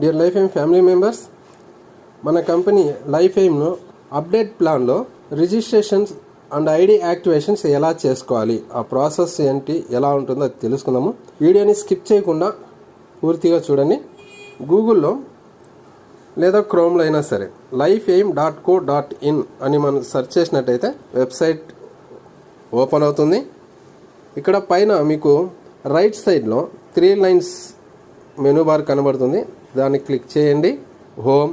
Dear life aim family members మన company life ఎయిమ్ను update ప్లాన్లో రిజిస్ట్రేషన్స్ అండ్ ఐడి యాక్టివేషన్స్ ఎలా చేసుకోవాలి? ఆ ప్రాసెస్ ఏంటి? ఎలా ఉంటుందో అది తెలుసుకుందాము. వీడియోని స్కిప్ చేయకుండా పూర్తిగా చూడండి. గూగుల్లో లేదా క్రోమ్లో అయినా సరే life aim dot co dot in అని మనం సెర్చ్ చేసినట్టయితే వెబ్సైట్ ఓపెన్ అవుతుంది. ఇక్కడ పైన మీకు రైట్ సైడ్లో త్రీ లైన్స్ మెనూ బార్ కనబడుతుంది. దాన్ని క్లిక్ చేయండి. Home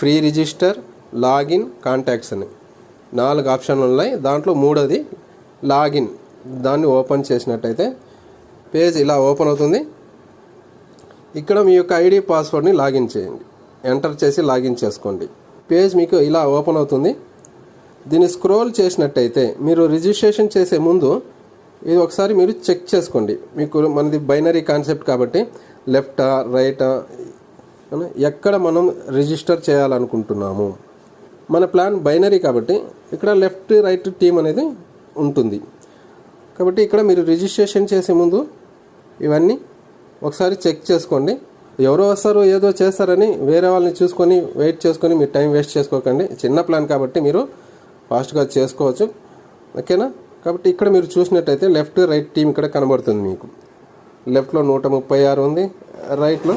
free register login contacts అని. నాలుగు ఆప్షన్లు ఉన్నాయి. దాంట్లో మూడోది లాగిన్. దాన్ని ఓపెన్ చేసినట్టయితే పేజ్ ఇలా ఓపెన్ అవుతుంది. ఇక్కడ మీ యొక్క ఐడి పాస్వర్డ్ని లాగిన్ చేయండి. ఎంటర్ చేసి లాగిన్ చేసుకోండి. పేజ్ మీకు ఇలా ఓపెన్ అవుతుంది. దీన్ని స్క్రోల్ చేసినట్టయితే మీరు రిజిస్ట్రేషన్ చేసే ముందు ఇది ఒకసారి మీరు చెక్ చేసుకోండి. మీకు మనది బైనరీ కాన్సెప్ట్ కాబట్టి లెఫ్టా రైటా ఎక్కడ మనం రిజిస్టర్ చేయాలనుకుంటున్నాము. మన ప్లాన్ బైనరీ కాబట్టి ఇక్కడ లెఫ్ట్ రైట్ టీమ్ అనేది ఉంటుంది. కాబట్టి ఇక్కడ మీరు రిజిస్ట్రేషన్ చేసే ముందు ఇవన్నీ ఒకసారి చెక్ చేసుకోండి. ఎవరో వస్తారు ఏదో చేస్తారని వేరే వాళ్ళని చూసుకొని వెయిట్ చేసుకొని మీరు టైం వేస్ట్ చేసుకోకండి. చిన్న ప్లాన్ కాబట్టి మీరు ఫాస్ట్గా చేసుకోవచ్చు. ఓకేనా? కాబట్టి ఇక్కడ మీరు చూసినట్టయితే లెఫ్ట్ రైట్ టీం ఇక్కడ కనబడుతుంది మీకు. లెఫ్ట్లో నూట ముప్పై ఆరు ఉంది రైట్లో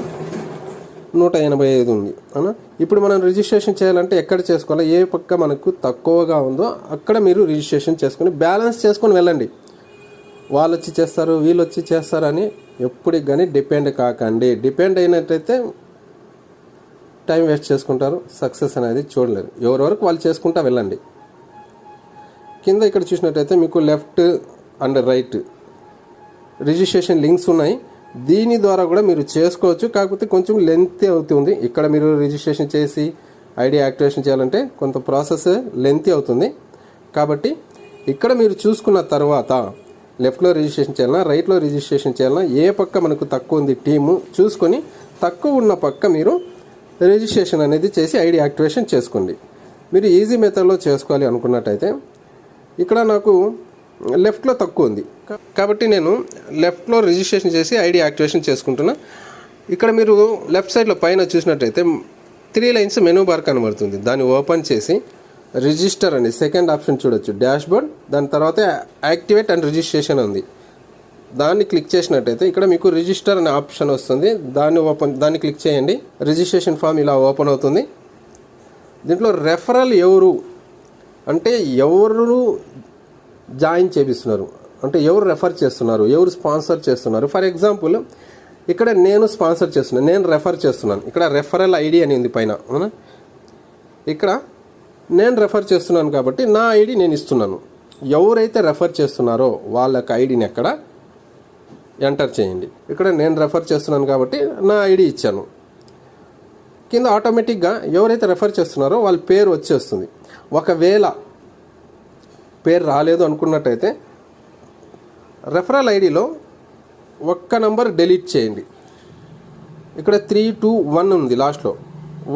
నూట ఎనభై ఐదు ఉంది. అవునా ఇప్పుడు మనం రిజిస్ట్రేషన్ చేయాలంటే ఎక్కడ చేసుకోవాలి? ఏ పక్క మనకు తక్కువగా ఉందో అక్కడ మీరు రిజిస్ట్రేషన్ చేసుకొని బ్యాలెన్స్ చేసుకొని వెళ్ళండి. వాళ్ళు వచ్చి చేస్తారు వీళ్ళు వచ్చి చేస్తారని ఎప్పటికి కానీ డిపెండ్ కాకండి. డిపెండ్ అయినట్టయితే టైం వేస్ట్ చేసుకుంటారు. సక్సెస్ అనేది చూడలేరు. ఎవరి వరకు వాళ్ళు చేసుకుంటా వెళ్ళండి. కింద ఇక్కడ చూసినట్టయితే మీకు left and right registration links ఉన్నాయి. దీని ద్వారా కూడా మీరు చేసుకోవచ్చు. కాకపోతే కొంచెం లెంత్ అవుతుంది ఇక్కడ మీరు రిజిస్ట్రేషన్ చేసి ఐడి యాక్టివేషన్ చేయాలంటే కొంత ప్రాసెస్ లెంత్ అవుతుంది. కాబట్టి ఇక్కడ మీరు చూసుకున్న తర్వాత లెఫ్ట్లో రిజిస్ట్రేషన్ చేయాలన్నా రైట్లో రిజిస్ట్రేషన్ చేయాలన్నా ఏ పక్క మనకు తక్కువ ఉంది టీము చూసుకొని తక్కువ ఉన్న పక్క మీరు రిజిస్ట్రేషన్ అనేది చేసి ఐడి యాక్టివేషన్ చేసుకోండి. మీరు ఈజీ మెథడ్లో చేసుకోవాలి అనుకున్నట్టయితే ఇక్కడ నాకు లెఫ్ట్లో తక్కువ ఉంది. కాబట్టి నేను లెఫ్ట్లో రిజిస్ట్రేషన్ చేసి ఐడి యాక్టివేషన్ చేసుకుంటున్నా. ఇక్కడ మీరు లెఫ్ట్ సైడ్లో పైన చూసినట్టయితే త్రీ లైన్స్ మెనూ బార్ కనబడుతుంది. దాన్ని ఓపెన్ చేసి రిజిస్టర్ అని సెకండ్ ఆప్షన్ చూడొచ్చు. డాష్ బోర్డ్ దాని తర్వాత యాక్టివేట్ అండ్ రిజిస్ట్రేషన్ ఉంది. దాన్ని క్లిక్ చేసినట్టయితే ఇక్కడ మీకు రిజిస్టర్ అనే ఆప్షన్ వస్తుంది. దాన్ని ఓపెన్ దాన్ని క్లిక్ చేయండి. రిజిస్ట్రేషన్ ఫామ్ ఇలా ఓపెన్ అవుతుంది. దీంట్లో రెఫరల్ ఎవరు అంటే ఎవరు జాయిన్ చేపిస్తున్నారు. అంటే ఎవరు రెఫర్ చేస్తున్నారు? ఎవరు స్పాన్సర్ చేస్తున్నారు? ఫర్ ఎగ్జాంపుల్ ఇక్కడ నేను స్పాన్సర్ చేస్తున్నాను నేను రెఫర్ చేస్తున్నాను. ఇక్కడ రెఫరల్ ఐడి అని ఉంది పైన. అవునా? ఇక్కడ నేను రెఫర్ చేస్తున్నాను కాబట్టి నా ఐడి నేను ఇస్తున్నాను. ఎవరైతే రెఫర్ చేస్తున్నారో వాళ్ళ యొక్క ఐడిని ఎక్కడ? ఎంటర్ చేయండి. ఇక్కడ నేను రెఫర్ చేస్తున్నాను కాబట్టి నా ఐడి ఇచ్చాను. కింద ఆటోమేటిక్గా ఎవరైతే రెఫర్ చేస్తున్నారో వాళ్ళ పేరు వచ్చేస్తుంది. ఒకవేళ పేరు రాలేదు అనుకున్నట్టయితే రెఫరల్ ఐడిలో ఒక్క నంబర్ డెలీట్ చేయండి. ఇక్కడ త్రీ టూ వన్ ఉంది లాస్ట్లో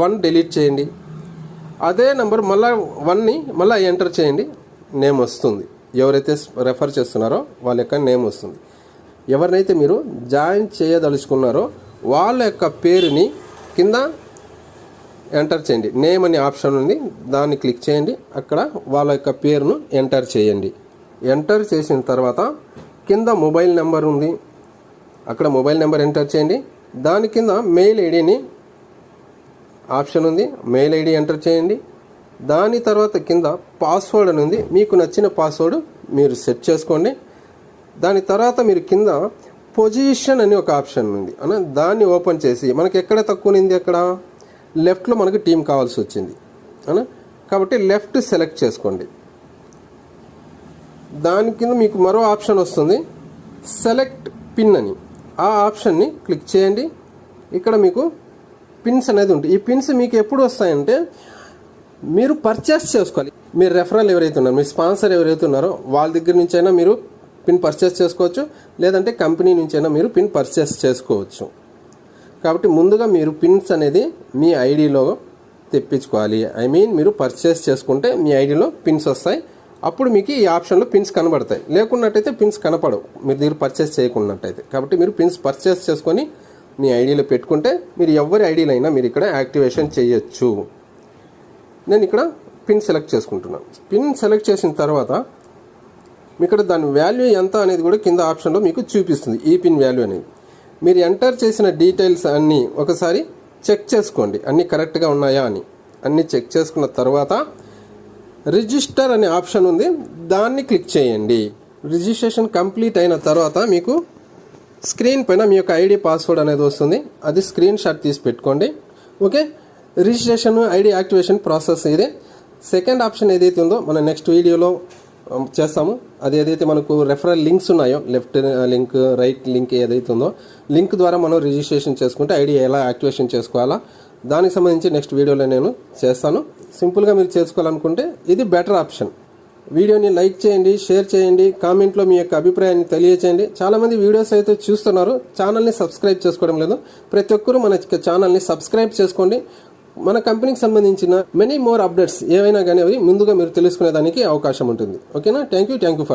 వన్ డెలీట్ చేయండి. అదే నంబర్ మళ్ళా వన్ని మళ్ళీ ఎంటర్ చేయండి. నేమ్ వస్తుంది. ఎవరైతే రెఫర్ చేస్తున్నారో వాళ్ళ యొక్క నేమ్ వస్తుంది. ఎవరినైతే మీరు జాయిన్ చేయదలుచుకున్నారో వాళ్ళ యొక్క పేరుని కింద ఎంటర్ చేయండి. నేమ్ అనే ఆప్షన్ ఉంది. దాన్ని క్లిక్ చేయండి. అక్కడ వాళ్ళ యొక్క పేరును ఎంటర్ చేయండి. ఎంటర్ చేసిన తర్వాత కింద మొబైల్ నెంబర్ ఉంది. అక్కడ మొబైల్ నెంబర్ ఎంటర్ చేయండి. దాని కింద మెయిల్ ఐడిని ఆప్షన్ ఉంది. మెయిల్ ఐడి ఎంటర్ చేయండి. దాని తర్వాత కింద పాస్వర్డ్ అని ఉంది. మీకు నచ్చిన పాస్వర్డ్ మీరు సెట్ చేసుకోండి. దాని తర్వాత మీరు కింద పొజిషన్ అని ఒక ఆప్షన్ ఉంది. అన్న దాన్ని ఓపెన్ చేసి మనకి ఎక్కడ తక్కువ ఉంది అక్కడ? లెఫ్ట్లో మనకు టీం కావాల్సి వచ్చింది. అవునా? కాబట్టి లెఫ్ట్ సెలెక్ట్ చేసుకోండి. దాని కింద మీకు మరో ఆప్షన్ వస్తుంది. సెలెక్ట్ పిన్ అని. ఆ ఆప్షన్ని క్లిక్ చేయండి. ఇక్కడ మీకు పిన్స్ అనేది ఉంటుంది ఈ పిన్స్ మీకు ఎప్పుడు వస్తాయంటే మీరు పర్చేస్ చేసుకోవాలి. మీరు రెఫరల్ ఎవరైతే ఉన్నారో మీ స్పాన్సర్ ఎవరైతే ఉన్నారో వాళ్ళ దగ్గర నుంచి అయినా మీరు పిన్ పర్చేస్ చేసుకోవచ్చు. లేదంటే కంపెనీ నుంచి అయినా మీరు పిన్ పర్చేస్ చేసుకోవచ్చు. కాబట్టి ముందుగా మీరు పిన్స్ అనేది మీ ఐడిలో తెప్పించుకోవాలి. ఐ మీన్ మీరు పర్చేస్ చేసుకుంటే మీ ఐడిలో పిన్స్ వస్తాయి. అప్పుడు మీకు ఈ ఆప్షన్లో పిన్స్ కనబడతాయి. లేకున్నట్టయితే పిన్స్ కనపడవు. మీరు దగ్గర పర్చేస్ చేయకున్నట్టయితే. కాబట్టి మీరు పిన్స్ పర్చేస్ చేసుకొని మీ ఐడిలో పెట్టుకుంటే మీరు ఎవరి ఐడిలో అయినా మీరు ఇక్కడ యాక్టివేషన్ చేయొచ్చు. నేను ఇక్కడ పిన్ సెలెక్ట్ చేసుకుంటున్నాను పిన్ సెలెక్ట్ చేసిన తర్వాత ఇక్కడ దాని వాల్యూ ఎంత అనేది కూడా కింద ఆప్షన్లో మీకు చూపిస్తుంది. ఈ పిన్ వాల్యూ అనేది. మీరు ఎంటర్ చేసిన డీటెయిల్స్ అన్నీ ఒకసారి చెక్ చేసుకోండి. అన్నీ కరెక్ట్గా ఉన్నాయా అని. అన్నీ చెక్ చేసుకున్న తర్వాత రిజిస్టర్ అనే ఆప్షన్ ఉంది. దాన్ని క్లిక్ చేయండి. రిజిస్ట్రేషన్ కంప్లీట్ అయిన తర్వాత మీకు స్క్రీన్ పైన మీ యొక్క ఐడి పాస్వర్డ్ అనేది వస్తుంది. అది స్క్రీన్ షాట్ తీసి పెట్టుకోండి. Okay? Registration ID activation process ఇదే. సెకండ్ ఆప్షన్ ఏదైతే ఉందో మన నెక్స్ట్ వీడియోలో Um, చేస్తాము. అది ఏదైతే మనకు రెఫరల్ లింక్స్ ఉన్నాయో లెఫ్ట్ లింక్ రైట్ లింక్ ఏదైతే ఉందో లింక్ ద్వారా మనం రిజిస్ట్రేషన్ చేసుకుంటే ఐడి ఎలా యాక్టివేషన్ చేసుకోవాలా? దానికి సంబంధించి నెక్స్ట్ వీడియోలో నేను చేస్తాను. సింపుల్గా మీరు చేసుకోవాలనుకుంటే ఇది బెటర్ ఆప్షన్ వీడియోని లైక్ చేయండి షేర్ చేయండి కామెంట్లో మీ యొక్క అభిప్రాయాన్ని తెలియచేయండి. చాలామంది వీడియోస్ అయితే చూస్తున్నారు ఛానల్ని సబ్స్క్రైబ్ చేసుకోవడం లేదు. ప్రతి ఒక్కరూ మన ఛానల్ని సబ్స్క్రైబ్ చేసుకోండి. మన కంపెనీకి సంబంధించిన మెనీ మోర్ అప్డేట్స్ ఏవైనా కానీ అవి ముందుగా మీరు తెలుసుకునేదానికి అవకాశం ఉంటుంది. ఓకేనా thank you thank you for